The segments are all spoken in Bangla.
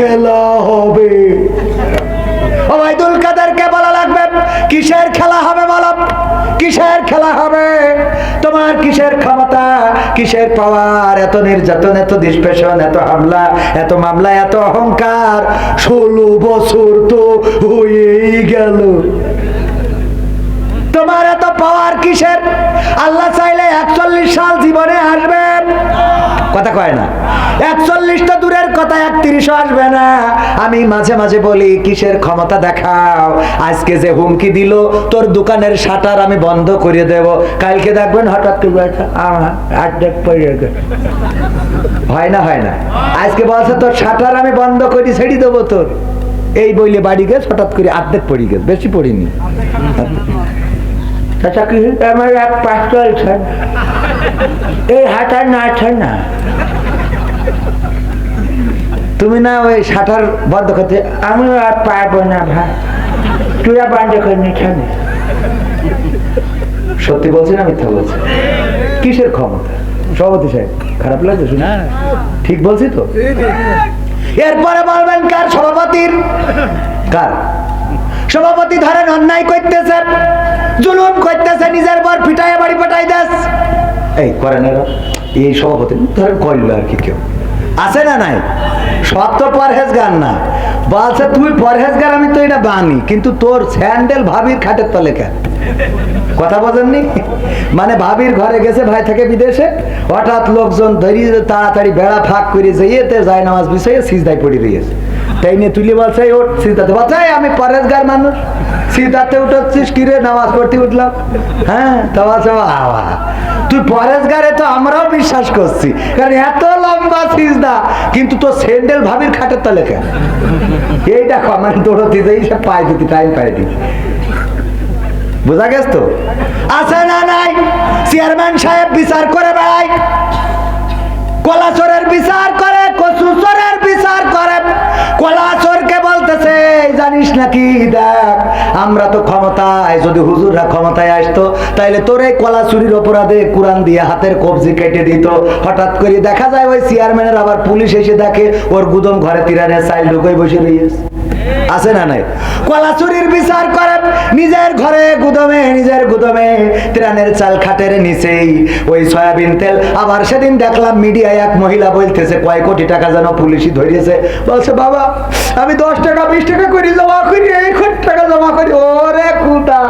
খেলা হবে। ওবায়দুল কাদেরকে বলা লাগবে? কিসের খেলা হবে বলো কিসের খেলা হবে? তোমার কিসের ক্ষমতা? কিসের পাওয়ার এত নির্যাতন, এত নিষ্পেষণ এত হামলা, এত মামলা, এত অহংকার। ষোলো বছর তো হয়েই গেল। তোমার এত পাওয়ার কিসের? আল্লাহ চাইলে একচল্লিশ সাল জীবনে আসবেন। কথা কয় না। একচল্লিশ তো দূরের কথা একত্রিশও আসবে না। আমি মাঝে মাঝে বলি, কিসের ক্ষমতা দেখাও? আজকে যে হুমকি দিল, তোর দোকানের শাটার আমি বন্ধ করে দেব। কালকে দেখবেন হঠাৎ করে হয় না হয় না। আজকে বলছে, তোর শাটার আমি বন্ধ করি ছেড়ে দেবো তোর। এই বইলে বাড়ি গেছে, হঠাৎ করে আর্ধেক পড়ি গেছে। বেশি পড়িনি। আচ্ছা আমার এক পাঁচ চলছে। এই হাঁটার না আছে না। তুমি না ওই শাটার বন্ধ করতে আমি আর পারব না ভাই। তুই আর বন্ধ করে নিচ্ছে সত্যি বলছি না মিথ্যা বলছি কিসের ক্ষমতা? সভাপতি সাহেব খারাপ লাগছে শুনে? ঠিক বলছি তো? এরপরে বলবেন কার সভাপতির? কার? সভাপতি ধরেন অন্যায় করতেছে জুলুম করতেছে নিজের পর পিটায় বাড়ি পাঠাই দেস। এই করেন এই সভাপতি ধরেন করল আর কি কেউ। আছে না নাই? সব তো পরহেজগার না। বলছে, তুই পরহেজগার, আমি তো এটা বানি কিন্তু তোর স্যান্ডেল ভাবির খাটের তলে কেন? কথা বলেননি মানে ভাবির ঘরে গেছে, ভাই থেকে বিদেশে। হঠাৎ লোকজন ধরিয়ে তাড়াতাড়ি বেড়া ফাঁক করে যাইয়েতে যায়, নামাজ বিষয়ে সিজদায় পড়ে রয়েছে তাই নিয়ে তুলি বলছে ওঠ সিজদাতে বলছে "এই, আমি পরেশগার মানুষ। সিজদাতে উঠছিস কিরে নামাজ পড়তে উঠলাম। হ্যাঁ তা বলছে বাবা তুই পরেশগারে তো আমরাও বিশ্বাস করছি। কারণ এত লম্বা সিজদা কিন্তু তোর স্যান্ডেল ভাবির খাটের তলে কেন? এই দেখো আমার দৌড়তে যাই সে পায়ে দিতি টাইম পায়ে দিতি বোঝা গেছ তো? আছে না নাই? চেয়ারম্যান সাহেব বিচার করে বেড়ায়। কলাচরের বিচার করে কচুচরের বিচার করে। "এই জানিস নাকি? দেখ, আমরা তো ক্ষমতায়, যদি হুজুররা ক্ষমতায় আসতো, তাইলে তোর এই কলা চুরির অপরাধে কোরআন দিয়ে হাতের কবজি কেটে দিত। হঠাৎ করে দেখা যায় ওই চেয়ারম্যানের আবার পুলিশ এসে দেখে, ওর গুদম ঘরে তিরানে চাইল ঢুকে বসে রয়েছে আছে না নাই? কলা চুরির বিচার করে, নিজের ঘরে গুদমে, নিজের গুদমে, ত্রাণের চাল খাটের নিচেই। ওই সয়াবিন তেল, আবার সেদিন দেখলাম মিডিয়ায় এক মহিলা বলতেছে, কয় কোটি টাকা যেন পুলিশই ধরিয়েছে? বলছে, বাবা, আমি দশ টাকা, বিশ টাকা করে জমা করি, এই কোটি টাকা জমা করি। ওরে কুটা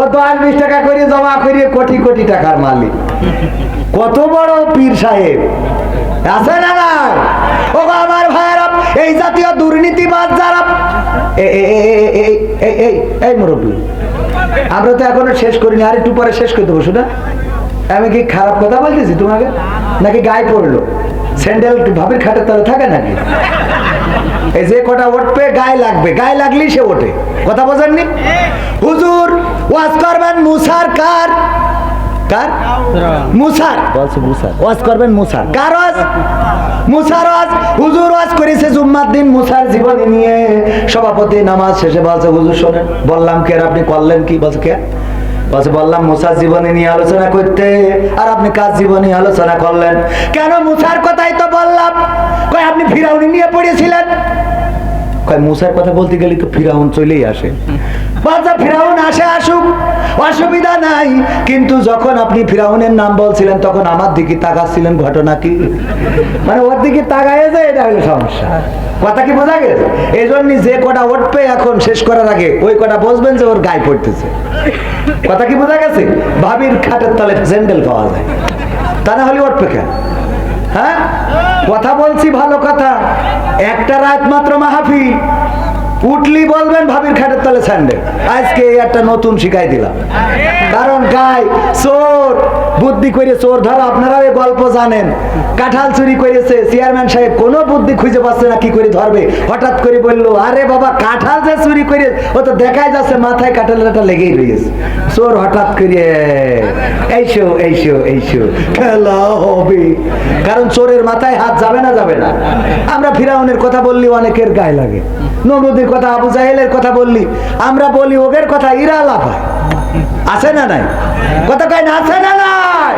ও দশ, বিশ টাকা করে জমা করি, কোটি কোটি টাকার মালিক। কত বড় পীর সাহেব? আছে না নাই? ও ভাইয়েরা এই জাতীয় দুর্নীতিবাজ যারা এই মুরব্বী। আমরা তো এখনও শেষ করিনি, আর একটু পরে শেষ করে দেবো, শুনে। আমি কি খারাপ কথা বলতেছি তোমাকে? নাকি গায়ে পড়ল? স্যান্ডেল ভাবির খাটের তলে থাকে নাকি? এই যে কটা উঠবে গায়ে লাগবে। গায়ে লাগলেই সে ওঠে। কথা বোঝেননি? হুজুর, ওয়াজ করবেন মুসার কার? কার? মুসার ওয়াজ করবেন কার ওয়াজ? মুসার ওয়াজ। হুজুর ওয়াজ করেছে জুম্মার দিন মুসার জীবনী নিয়ে। সভাপতি নামাজ শেষে বলছে হুজুর শোনেন বললাম কে আপনি করলেন কি? বলছে কে? বলছে বললাম মুসার জীবনী নিয়ে আলোচনা করতে। আর আপনি কাজ জীবনী আলোচনা করলেন? কেন মুসার কথাই তো বললাম। কই আপনি ফিরাউনি নিয়ে পড়েছিলেন? কয় মুসার কথা বলতে গেলে তো ফিরাউন চলেই আসে। বাচ্চা ফিরাউন আসে আসুক, অসুবিধা নাই। কিন্তু যখন আপনি ফিরাউনের নাম বলছিলেন, তখন আমার দিকে তাকাচ্ছিলেন ঘটনা কি? মানে ওর দিকে তাকায় যে এটা হলো সমস্যা। কথা কি বোঝা গেছে? এই জন্য যে কটা উঠবে এখন শেষ করার আগে, ওই কটা বসবেন যে ওর গায়ে পড়তেছে। কথা কি বোঝা গেছে? ভাবির খাটের তলে স্যান্ডেল পাওয়া যায়। তা না হলে উঠবে কেন? হ্যাঁ? কথা বলছি ভালো কথা। একটা রাত মাত্র মাহফিল। উঠলি বলবেন ভাবির খাটের তলে স্যান্ডেল। আজকে একটা নতুন শিখাই দিলাম। কারণ গাই চোর, বুদ্ধি করে চোর ধরো আপনারা এই গল্প জানেন। কাঁঠাল চুরি করেছে চেয়ারম্যান সাহেব কোনো বুদ্ধি খুঁজে পাচ্ছে না, কি করে ধরবে? হঠাৎ করে বলল, আরে বাবা, কাঁঠাল যে চুরি করে ও তো দেখাই যাচ্ছে, মাথায় কাঁঠালের একটা লেগেই রয়েছে চোর হঠাৎ করে, এইসো এইসো এইসো, খেলা হবে। কারণ চোরের মাথায় হাত যাবে না যাবে না। আমরা ফিরাউনের কথা বললি অনেকের গায়ে লাগে। নবদের কথা আবু জাহেলের কথা বললি, আমরা বলি ওগের কথা ইরা লাফায় আছে না নাই? কথা কয় না, আছে না নাই?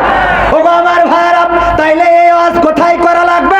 ও আমার ভাইরা তাইলে এই আজ কোথায় করা লাগবে?